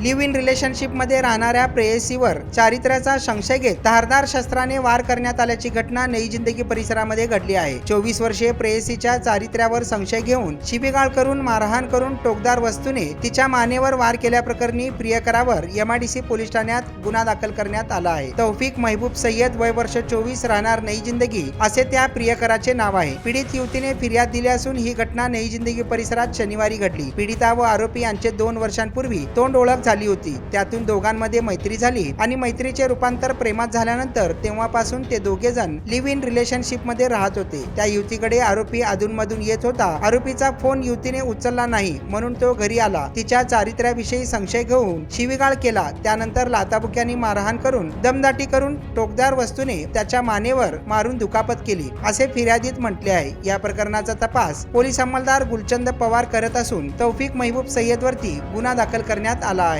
Leave in रिलेशनशिपमध्ये राहणाऱ्या प्रेयसीवर चारित्र्याचा संशय घेत धारदार शस्त्राने वार करण्यात आल्याची घटना नई जिंदगी परिसरामध्ये घडली आहे. चोवीस वर्षीय प्रेयसीच्या चारित्र्यावर संशय घेऊन शिबिगाळ करून मारहाण करून टोकदार वस्तूने तिच्या मानेवर वार केल्याप्रकरणी प्रियकरावर एमआयडीसी पोलीस ठाण्यात गुन्हा दाखल करण्यात आला आहे. तौफिक महबूब सय्यद वय वर्ष चोवीस राहणार नई जिंदगी असे त्या प्रियकराचे नाव आहे. पीडित युवतीने फिर्याद दिली असून ही घटना नई जिंदगी परिसरात शनिवारी घडली. पीडिता व आरोपी यांचे दोन वर्षांपूर्वी तोंड ओळख झाली होती. त्यातून दोघांमध्ये मैत्री झाली आणि मैत्रीचे रूपांतर प्रेमात झाल्यानंतर तेव्हापासून ते दोघे जण लिव्ह इन रिलेशनशिपमध्ये राहत होते. त्या युवतीकडे आरोपी अधूनमधून येत होता. आरोपीचा फोन युवतीने उचलला नाही म्हणून तो घरी आला. तिच्या चारित्र्याविषयी संशय घेऊन शिवीगाळ केला. त्यानंतर लाताबुक्यांनी मारहाण करून दमदाटी करून टोकदार वस्तूने त्याच्या मानेवर मारून दुखापत केली असे फिर्यादीत म्हटले आहे. या प्रकरणाचा तपास पोलीस अंमलदार गुलचंद पवार करत असून तौफिक महबूब सय्यद वरती गुन्हा दाखल करण्यात आला आहे.